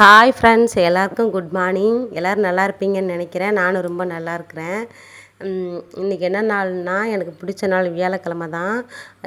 Hi friends எல்லாருக்கும் good morning எல்லோரும் நல்லா இருப்பீங்கன்னு நினைக்கிறேன். நானும் ரொம்ப நல்லா இருக்கிறேன். இன்றைக்கி என்ன நாள்னா எனக்கு பிடிச்ச நாள் வியாழக்கிழமை தான்.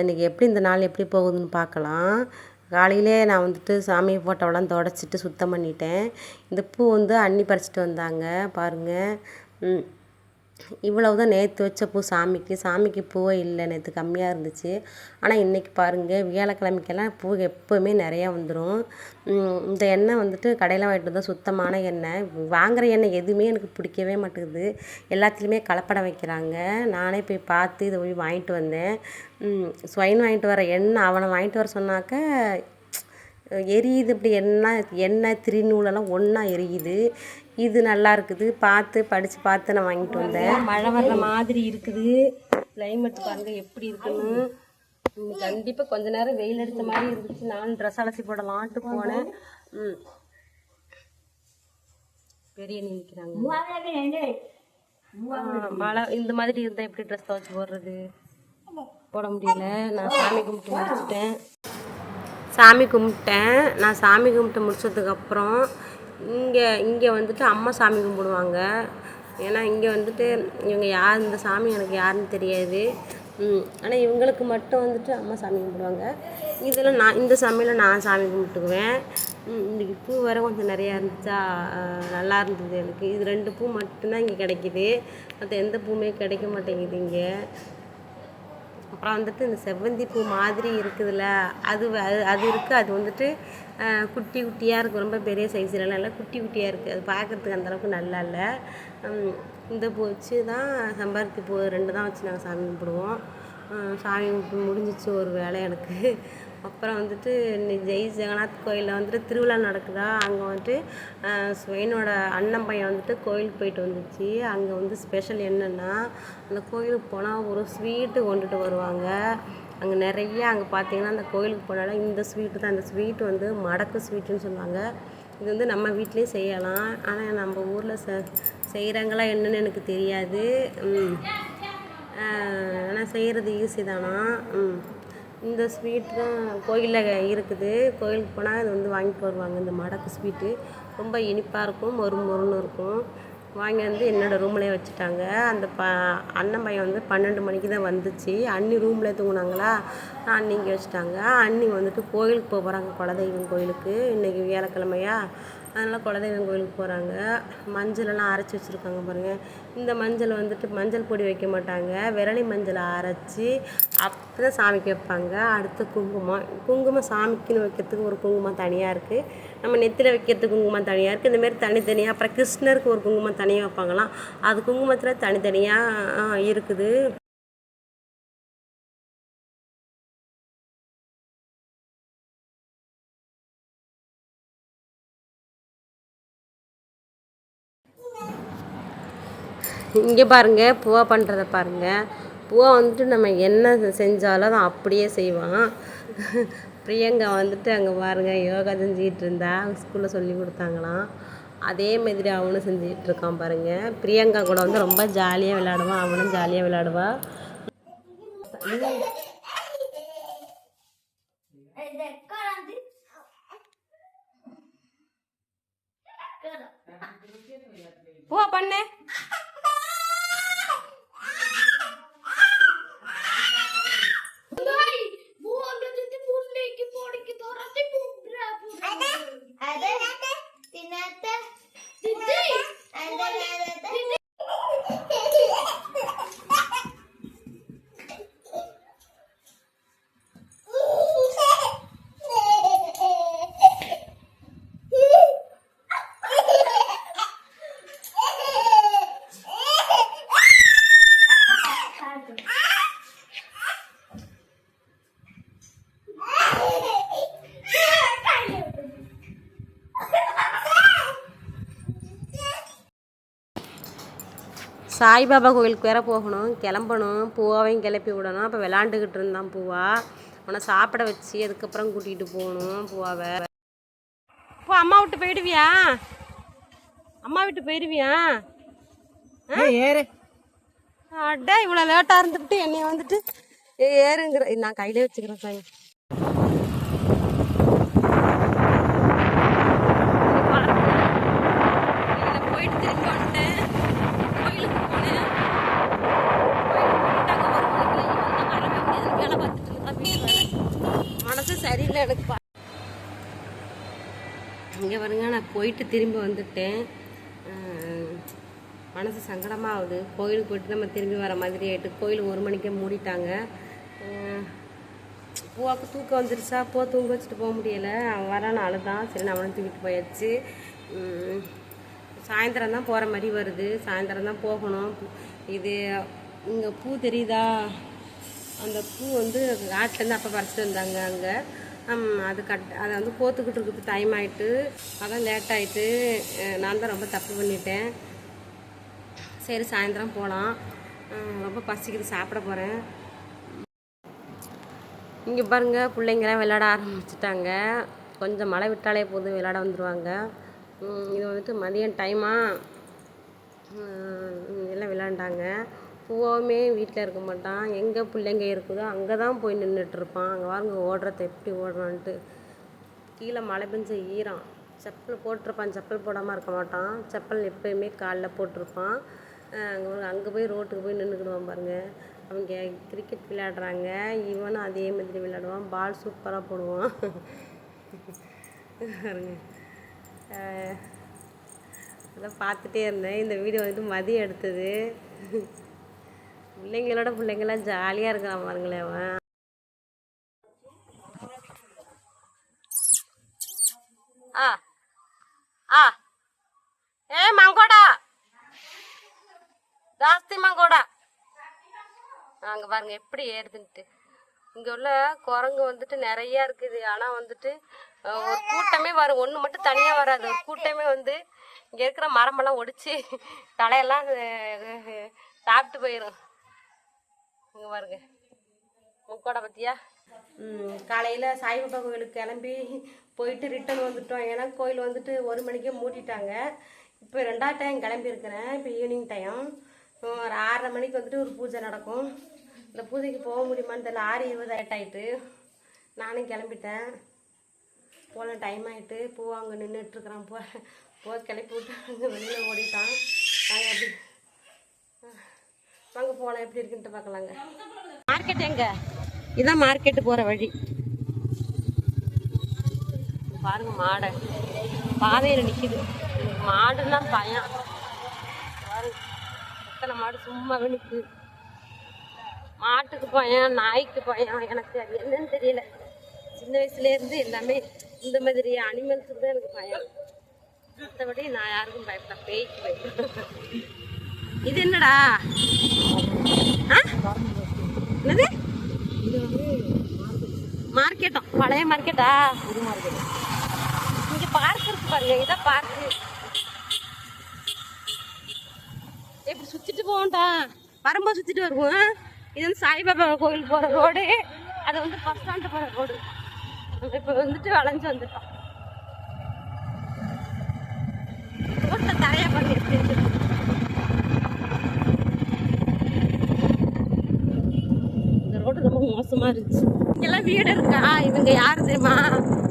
இன்றைக்கி எப்படி இந்த நாள் எப்படி போகுதுன்னு பார்க்கலாம். காலையிலே நான் வந்துட்டு சாமி ஃபோட்டோவெல்லாம் தொடச்சிட்டு சுத்தம் பண்ணிட்டேன். இந்த பூ வந்து அன்னி பறிச்சிட்டு வந்தாங்க பாருங்கள் இவ்வளவு தான் நேற்று வச்ச பூ சாமிக்கு. சாமிக்கு பூவே இல்லை நேற்று கம்மியாக இருந்துச்சு. ஆனால் இன்றைக்கி பாருங்கள் வியாழக்கிழமைக்கெல்லாம் பூ எப்போவுமே நிறையா வந்துடும் இந்த எண்ணெய் வந்துட்டு கடையில் வாங்கிட்டு வந்தால் சுத்தமான எண்ணெய். வாங்குகிற எண்ணெய் எதுவுமே எனக்கு பிடிக்கவே மாட்டேங்குது. எல்லாத்துலேயுமே கலப்படம் வைக்கிறாங்க. நானே போய் பார்த்து இதை போய் வாங்கிட்டு வந்தேன். ஸ்வைன் வாங்கிட்டு வர எண்ணெய் அவனை வாங்கிட்டு வர சொன்னாக்க எரியுது இப்படி எண்ணெய் எண்ணெய் திருநூலெல்லாம் ஒன்றா எரியுது. இது நல்லா இருக்குது. பார்த்து படித்து பார்த்து நான் வாங்கிட்டு வந்தேன். மழை வர்ற மாதிரி இருக்குது. கிளைமேட் பாருங்க எப்படி இருக்குன்னு. கண்டிப்பாக கொஞ்ச நேரம் வெயில் அடித்த மாதிரி இருந்துச்சு. நானும் ட்ரெஸ் அலசி போடலான்ட்டு போனேன். ம். பெரிய நிற்கிறாங்க மழை இந்த மாதிரி இருந்தால் எப்படி ட்ரெஸ் துவச்சி போடுறது? போட முடியல. நான் சாமி கும்பிட்டு முடிச்சுட்டேன். சாமி கும்பிட்டேன். நான் சாமி கும்பிட்டு முடிச்சதுக்கப்புறம் இங்கே இங்கே வந்துட்டு அம்மா சாமி கும்பிடுவாங்க. ஏன்னா இங்கே வந்துட்டு இவங்க யார் இந்த சாமி எனக்கு யாருன்னு தெரியாது. ஆனால் இவங்களுக்கு மட்டும் வந்துட்டு அம்மா சாமி கும்பிடுவாங்க. இதில் நான் இந்த சாமியில் நான் சாமி கும்பிட்டுக்குவேன். இன்றைக்கி பூ வேறு கொஞ்சம் நிறையா இருந்துச்சா? நல்லா இருந்தது எனக்கு. இது ரெண்டு பூ மட்டும்தான் இங்கே கிடைக்கிது. மற்ற எந்த பூவுமே கிடைக்க மாட்டேங்குது இங்கே. அப்புறம் வந்துட்டு இந்த செவ்வந்தி பூ மாதிரி இருக்குதுல்ல அது அது அது இருக்குது அது வந்துட்டு குட்டி குட்டியாக இருக்குது ரொம்ப பெரிய சைஸ்லலாம் இல்லை. குட்டி குட்டியாக இருக்குது அது பார்க்குறதுக்கு அந்தளவுக்கு நல்லா இல்லை. இந்த பூ வச்சு தான் செம்பருத்தி பூ ரெண்டு தான் வச்சு நாங்கள் சாமி கும்பிடுவோம். சாமி கும்பிட்டு முடிஞ்சிச்சு ஒரு வேலை எனக்கு. அப்புறம் வந்துட்டு ஜெய் ஜெகநாத் கோயிலில் வந்துட்டு திருவிழா நடக்குதா? அங்கே வந்துட்டு அஹ், அண்ணன் பையன் வந்துட்டு கோயிலுக்கு போயிட்டு வந்துச்சு. அங்கே வந்து ஸ்பெஷல் என்னென்னா அந்த கோயிலுக்கு போனால் ஒரு ஸ்வீட்டு கொண்டுட்டு வருவாங்க. அங்கே நிறைய அங்கே பார்த்தீங்கன்னா அந்த கோயிலுக்கு போனாலும் இந்த ஸ்வீட்டு தான். அந்த ஸ்வீட் வந்து மடக்கு ஸ்வீட்டுன்னு சொல்லுவாங்க. இது வந்து நம்ம வீட்லேயே செய்யலாம். ஆனால் நம்ம ஊரில் செ செய்கிறாங்களா என்னன்னு எனக்கு தெரியாது. ஆனால் செய்கிறது ஈஸி தானா? இந்த ஸ்வீட் தான் கோயிலில் இருக்குது. கோயிலுக்கு போனால் இது வந்து வாங்கிட்டு வருவாங்க. இந்த மடக்கு ஸ்வீட்டு ரொம்ப இனிப்பாக இருக்கும் மொறு மொறுன்னு இருக்கும். வாங்கி வந்து என்னோடய ரூம்லேயே வச்சுட்டாங்க. அந்த ப அண்ணன் பையன் வந்து பன்னெண்டு மணிக்கு தான் வந்துச்சு. அண்ணி ரூமில் தூங்கினாங்களா? அண்ணி இங்கே வச்சுட்டாங்க. அண்ணி வந்துட்டு கோயிலுக்கு போக போகிறாங்க குலதெய்வம் கோயிலுக்கு. இன்றைக்கி வியாழக்கிழமையா? அதனால் குலதெய்வம் கோயிலுக்கு போகிறாங்க மஞ்சளெல்லாம் அரைச்சி வச்சுருக்காங்க பாருங்கள் இந்த மஞ்சள் வந்துட்டு மஞ்சள் பொடி வைக்க மாட்டாங்க. விரலி மஞ்சளை அரைச்சி அப்போ தான் சாமிக்கு வைப்பாங்க அடுத்து குங்குமம். குங்குமம் சாமிக்குன்னு வைக்கிறதுக்கு ஒரு குங்குமம் தனியாக இருக்குது நம்ம நெத்தியில் வைக்கிறதுக்கு குங்குமம் தனியாக இருக்குது இந்தமாரி தனித்தனியாக அப்புறம் கிருஷ்ணருக்கு ஒரு குங்குமம் தனியாக வைப்பாங்களாம். அது குங்குமத்தில் தனித்தனியாக இருக்குது. இங்கே பாருங்க பூவா பண்ணுறத பாருங்க. பூவா வந்துட்டு நம்ம என்ன செஞ்சாலும் அதை அப்படியே செய்வான். பிரியங்கா வந்துட்டு அங்கே பாருங்க யோகா செஞ்சுக்கிட்டு இருந்தா ஸ்கூலில் சொல்லி கொடுத்தாங்களாம். அதே மாதிரி அவனும் செஞ்சுக்கிட்டு இருக்கான் பாருங்க. பிரியங்கா கூட வந்து ரொம்ப ஜாலியாக விளையாடுவான் அவனும் ஜாலியாக விளையாடுவான் பூவா பண்ணு. சாய்பாபா கோயிலுக்கு வேற போகணும். கிளம்பணும். பூவாவையும் கிளப்பி விடணும். அப்போ விளாண்டுக்கிட்டு இருந்தான் பூவா. உன்னை சாப்பிட வச்சு அதுக்கப்புறம் கூட்டிகிட்டு போகணும் பூவாவை. பூ அம்மா விட்டு போயிடுவியா? அம்மா விட்டு போயிடுவியா? ஏறு. அட இவ்வளோ லேட்டாக இருந்துக்கிட்டு என்னைய வந்துட்டு ஏறுங்கிற. நான் கையிலே வச்சுக்கிறேன் சாமி. இங்கே பாருங்க நான் போயிட்டு திரும்பி வந்துட்டேன். மனசு சங்கடமாக ஆகுது கோயிலுக்கு போயிட்டு நம்ம திரும்பி வர மாதிரி ஆகிட்டு கோயில் ஒரு மணிக்கே மூடிட்டாங்க. பூவாக்கு தூக்கம் வந்துருச்சா? பூ தூங்க வச்சுட்டு போக முடியலை. அவன் வரான்னு தான் சரி நான் தூக்கிட்டு போயாச்சு. சாயந்தரம் தான் போகிற மாதிரி வருது. சாயந்தரம் தான் போகணும். இது இங்கே பூ தெரியுதா? அந்த பூ வந்து காட்டிலேருந்து அப்போ பறிச்சிட்டு வந்தாங்க அங்கே. அது கட் அதை வந்து கோத்துக்கிட்டு இருக்குது டைம் ஆகிட்டு அதான் லேட் ஆகிட்டு நான் தான் ரொம்ப தப்பு பண்ணிட்டேன். சரி சாயந்தரம் போகலாம் ரொம்ப பசிக்குது சாப்பிட போகிறேன் இங்கே பாருங்கள் பிள்ளைங்களாம் விளையாட ஆரம்பிச்சிட்டாங்க. கொஞ்சம் மழை விட்டாலே போதும் விளையாட வந்துடுவாங்க இது வந்துட்டு மதியம் டைமாக எல்லாம் விளையாண்டாங்க. பூவாவுமே வீட்டில் இருக்க மாட்டான். எங்கே பிள்ளைங்க இருக்குதோ அங்கே தான் போய் நின்றுட்டு இருப்பான் அங்கே பாருங்க ஓடுறத எப்படி ஓடுறான்ட்டு. கீழே மழை பெஞ்ச ஈரம். செப்பல் போட்டிருப்பான். செப்பல் போடாமல் இருக்க மாட்டான். செப்பல் எப்பயுமே காலில் போட்டிருப்பான். அங்கே அங்கே போய் ரோட்டுக்கு போய் நின்றுக்கிடுவான் பாருங்கள் அவங்க கிரிக்கெட் விளையாடுறாங்க. இவனும் அதே மாதிரி விளையாடுவான். பால் சூப்பராக போடுவான். பாருங்க. அதான் பார்த்துட்டே இருந்தேன். இந்த வீடியோ வந்துட்டு மதியம் எடுத்தது. பிள்ளைங்களோட பிள்ளைங்களாம் ஜாலியாக இருக்கிறான் பாருங்களேன் அவன். ஆ ஆ. ஏ மங்கோடா. ஜாஸ்தி மங்கோடா. அங்கே பாருங்க எப்படி ஏறுதுன்ட்டு. இங்கே உள்ள குரங்கு வந்துட்டு நிறையா இருக்குது. ஆனால் வந்துட்டு ஒரு கூட்டமே வரும் ஒன்று மட்டும் தனியாக வராது. ஒரு கூட்டமே வந்து இங்கே இருக்கிற மரமெல்லாம் ஒடிச்சு தலையெல்லாம் சாப்பிட்டு போயிடும் இங்கே பாருங்க. முக்கோடை பற்றியா காலையில் சாய்பாபா கோயிலுக்கு கிளம்பி போயிட்டு ரிட்டர்ன் வந்துட்டோம். ஏன்னா கோயில் வந்துட்டு ஒரு மணிக்கே மூட்டிட்டாங்க இப்போ ரெண்டாவது டைம் கிளம்பியிருக்கிறேன் இப்போ ஈவினிங் டைம் ஒரு ஆறரை மணிக்கு வந்துட்டு ஒரு பூஜை நடக்கும். இந்த பூஜைக்கு போக முடியுமான்னு தெரியல. ஆறு இருபது ஆயிட்டாயிட்டு நானும் கிளம்பிட்டேன். போன டைம் ஆகிட்டு பூ அங்கே நின்றுட்டுருக்குறான் போ போ கிளப்பி விட்டு அங்கே வெளியில் ஓடிட்டான். நாங்கள் எப்படி வாங்க போகலாம் எப்படி இருக்குன்ட்டு பார்க்கலாங்க. மார்க்கெட் எங்க? இதான் மார்க்கெட்டு போகிற வழி. பாருங்க மாடை. பாதையில் நிற்கிது மாடுன்னா பயம். பாருங்க எத்தனை மாடு சும்மாவே நிற்குது மாட்டுக்கு பயம் நாய்க்கு பயம் எனக்கு அது என்னன்னு தெரியல. சின்ன வயசுலேருந்து எல்லாமே இந்த மாதிரி அனிமல்ஸுக்கு தான் எனக்கு பயம். மற்றபடி நான் யாருக்கும் பயப்பட பேய்க்கு பயப்பட இது என்னடா? என்னது? மார்க்கெட்டும் பழைய மார்க்கெட்டா? இங்க பார்க் இருக்கு பாருங்க. இதான் பார்க் எப்படி சுத்திட்டு போவோம்டா. வரும்போது சுத்திட்டு வருவோம். இது வந்து சாய்பாபா கோயில் போற ரோடு அது வந்து பஸ் ஸ்டாண்டு போற ரோடு நம்ம இப்ப வந்துட்டு வளைஞ்சு வந்துட்டோம். ரோட்டில் தரையா பண்ணி எப்படி இருக்கு இந்த மோசமா இருந்துச்சு. இங்கெல்லாம் வீடு இருக்கா? இவங்க யாரு தெரியுமா?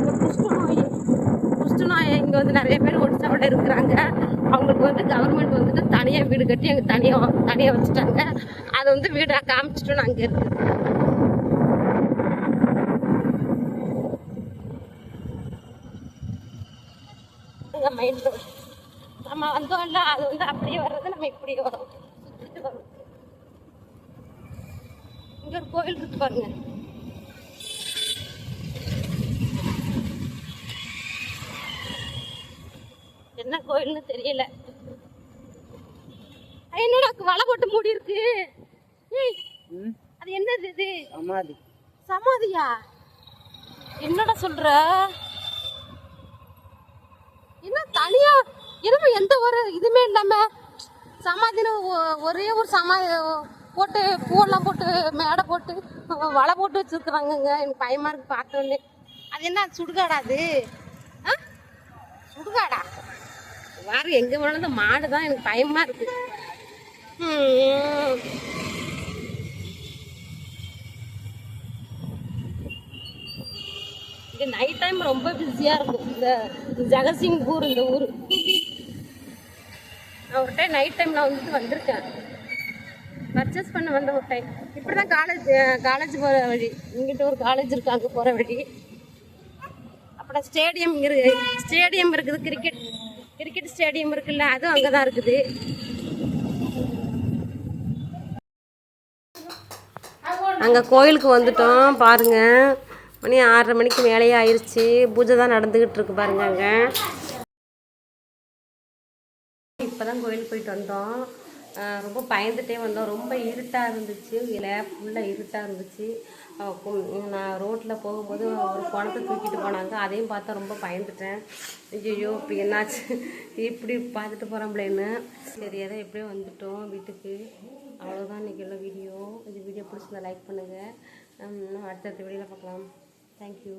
ஒரு குஷ்டநோய் குஷ்டநோய் இங்க வந்து நிறைய பேர் ஒடிசாவோட இருக்கிறாங்க. அவங்களுக்கு வந்து கவர்மெண்ட் வந்துட்டு தனியா வீடு கட்டி அங்க தனியா தனியா வச்சுட்டாங்க. அதை வந்து வீடா காமிச்சிட்டு அங்க இருக்கு. மெயின் ரோடு நம்ம வந்தோம்ல அது வந்து அப்படியே வர்றது நம்ம இப்படி வரும் சுத்திட்டு வரும் இங்க ஒரு கோயில் இருக்கு பாருங்க. என்ன கோயில்னு தெரியல. என்னடா வலை போட்டு மூடி இருக்கு? அது என்னது இது? சமாதி. சமாதியா? என்னடா சொல்ற? என்ன தனியா? என்னமோ எந்த ஒரு இதுமே இல்லாம சமாதின்னு ஒ- ஒரே ஒரு சமாதி போட்டு பூவெல்லாம் போட்டு மேடை போட்டு வலை போட்டு வச்சிருக்குறாங்கங்க. எனக்கு பயமா இருக்கு பார்த்தோன்னே அது என்ன சுடுகாடா அது? ஆ? சுடுகாடா? வேற எங்க வேணாலும் மாடு தான் எனக்கு பயமா இருக்கு. ம். இங்க நைட் டைம் ரொம்ப பிஸியா இருக்கும் இந்த ஜெகசிங்பூர் இந்த ஊர். நான் ஒரு டைம் நைட் டைம் நான் வந்துட்டு வந்திருக்கேன். பர்ச்சேஸ் பண்ண வந்த ஒரு டைம் இப்படி தான் காலேஜ் காலேஜ் போகிற வழி. இங்கிட்ட ஒரு காலேஜ் இருக்கு அங்கே போகிற வழி. அப்புறம் ஸ்டேடியம் இரு ஸ்டேடியம் இருக்குது கிரிக்கெட் கிரிக்கெட் ஸ்டேடியம் இருக்குல்ல அதுவும் அங்கே தான் இருக்குது. அங்கே கோயிலுக்கு வந்துட்டோம் பாருங்க. மணி ஆறரை மணிக்கு மேலேயே ஆயிடுச்சு பூஜை தான் நடந்துக்கிட்டு இருக்கு பாருங்க அங்கே. இப்போ தான் கோயிலுக்கு போயிட்டு வந்தோம். ரொம்ப பயந்துட்டே வந்தோம். ரொம்ப இருட்டாக இருந்துச்சு. இல்லை ஃபுல்லாக இருட்டாக இருந்துச்சு. நான் ரோட்டில் போகும்போது ஒரு குணத்தை தூக்கிட்டு போனாங்க. அதையும் பார்த்தா ரொம்ப பயந்துட்டேன். ஐயோ இப்போ என்னாச்சு? இப்படி பார்த்துட்டு போகிறோம்லேன்னு சரி ஏதோ எப்படியோ வந்துட்டோம் வீட்டுக்கு. அவ்வளோதான் இன்றைக்கி உள்ள வீடியோ இந்த வீடியோ பிடிச்சிருந்தா லைக் பண்ணுங்கள் அடுத்தடுத்த வீடியோவில் பார்க்கலாம். தேங்க்யூ